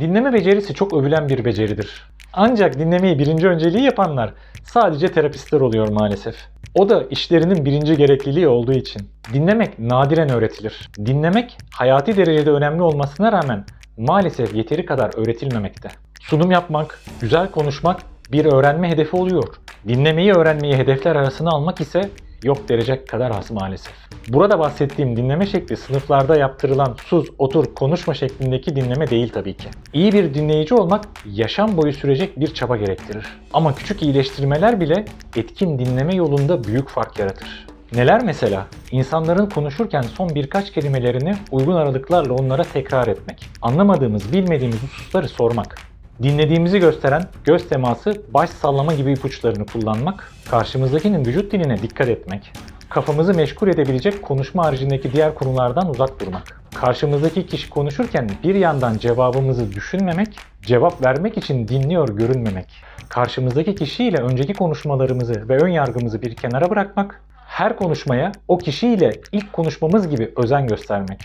Dinleme becerisi çok övülen bir beceridir. Ancak dinlemeyi birinci önceliği yapanlar sadece terapistler oluyor maalesef. O da işlerinin birinci gerekliliği olduğu için. Dinlemek nadiren öğretilir. Dinlemek hayati derecede önemli olmasına rağmen maalesef yeteri kadar öğretilmemekte. Sunum yapmak, güzel konuşmak bir öğrenme hedefi oluyor. Dinlemeyi öğrenmeyi hedefler arasına almak ise yok derecek kadar az maalesef. Burada bahsettiğim dinleme şekli sınıflarda yaptırılan sus, otur, konuşma şeklindeki dinleme değil tabii ki. İyi bir dinleyici olmak yaşam boyu sürecek bir çaba gerektirir. Ama küçük iyileştirmeler bile etkin dinleme yolunda büyük fark yaratır. Neler mesela? İnsanların konuşurken son birkaç kelimelerini uygun aralıklarla onlara tekrar etmek. Anlamadığımız, bilmediğimiz hususları sormak. Dinlediğimizi gösteren göz teması, baş sallama gibi ipuçlarını kullanmak, karşımızdakinin vücut diline dikkat etmek, kafamızı meşgul edebilecek konuşma haricindeki diğer konulardan uzak durmak. Karşımızdaki kişi konuşurken bir yandan cevabımızı düşünmemek, cevap vermek için dinliyor görünmemek. Karşımızdaki kişiyle önceki konuşmalarımızı ve ön yargımızı bir kenara bırakmak, her konuşmaya o kişiyle ilk konuşmamız gibi özen göstermek.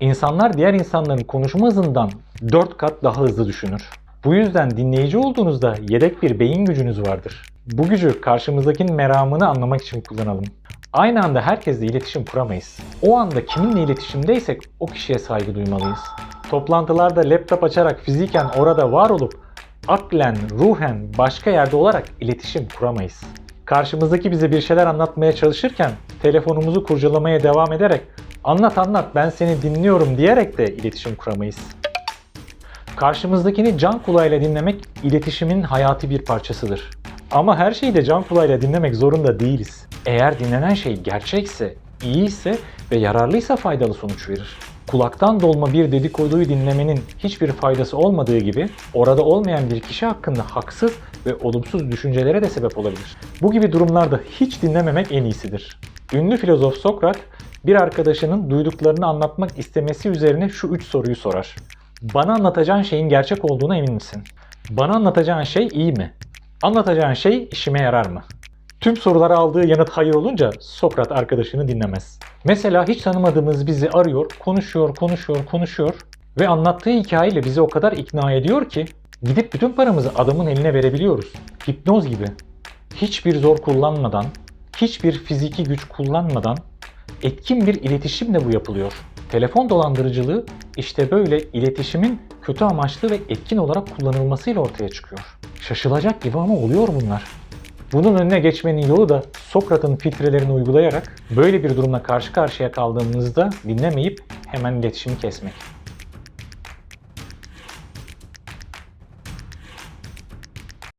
İnsanlar diğer insanların konuşma hızından 4 kat daha hızlı düşünür. Bu yüzden dinleyici olduğunuzda yedek bir beyin gücünüz vardır. Bu gücü karşımızdakinin meramını anlamak için kullanalım. Aynı anda herkesle iletişim kuramayız. O anda kiminle iletişimdeysek o kişiye saygı duymalıyız. Toplantılarda laptop açarak fiziken orada var olup aklen, ruhen başka yerde olarak iletişim kuramayız. Karşımızdaki bize bir şeyler anlatmaya çalışırken telefonumuzu kurcalamaya devam ederek anlat anlat ben seni dinliyorum diyerek de iletişim kuramayız. Karşımızdakini can kulağıyla dinlemek iletişimin hayati bir parçasıdır. Ama her şeyi de can kulağıyla dinlemek zorunda değiliz. Eğer dinlenen şey gerçekse, iyiyse ve yararlıysa faydalı sonuç verir. Kulaktan dolma bir dedikoduyu dinlemenin hiçbir faydası olmadığı gibi orada olmayan bir kişi hakkında haksız ve olumsuz düşüncelere de sebep olabilir. Bu gibi durumlarda hiç dinlememek en iyisidir. Ünlü filozof Sokrat bir arkadaşının duyduklarını anlatmak istemesi üzerine şu üç soruyu sorar. Bana anlatacağın şeyin gerçek olduğuna emin misin? Bana anlatacağın şey iyi mi? Anlatacağın şey işime yarar mı? Tüm sorulara aldığı yanıt hayır olunca Sokrat arkadaşını dinlemez. Mesela hiç tanımadığımız bizi arıyor, konuşuyor, konuşuyor, konuşuyor ve anlattığı hikayeyle bizi o kadar ikna ediyor ki gidip bütün paramızı adamın eline verebiliyoruz. Hipnoz gibi. Hiçbir zor kullanmadan, hiçbir fiziki güç kullanmadan etkin bir iletişimle bu yapılıyor. Telefon dolandırıcılığı işte böyle iletişimin kötü amaçlı ve etkin olarak kullanılmasıyla ortaya çıkıyor. Şaşılacak gibi ama oluyor bunlar. Bunun önüne geçmenin yolu da Sokrat'ın filtrelerini uygulayarak böyle bir durumla karşı karşıya kaldığımızda dinlemeyip hemen iletişimi kesmek.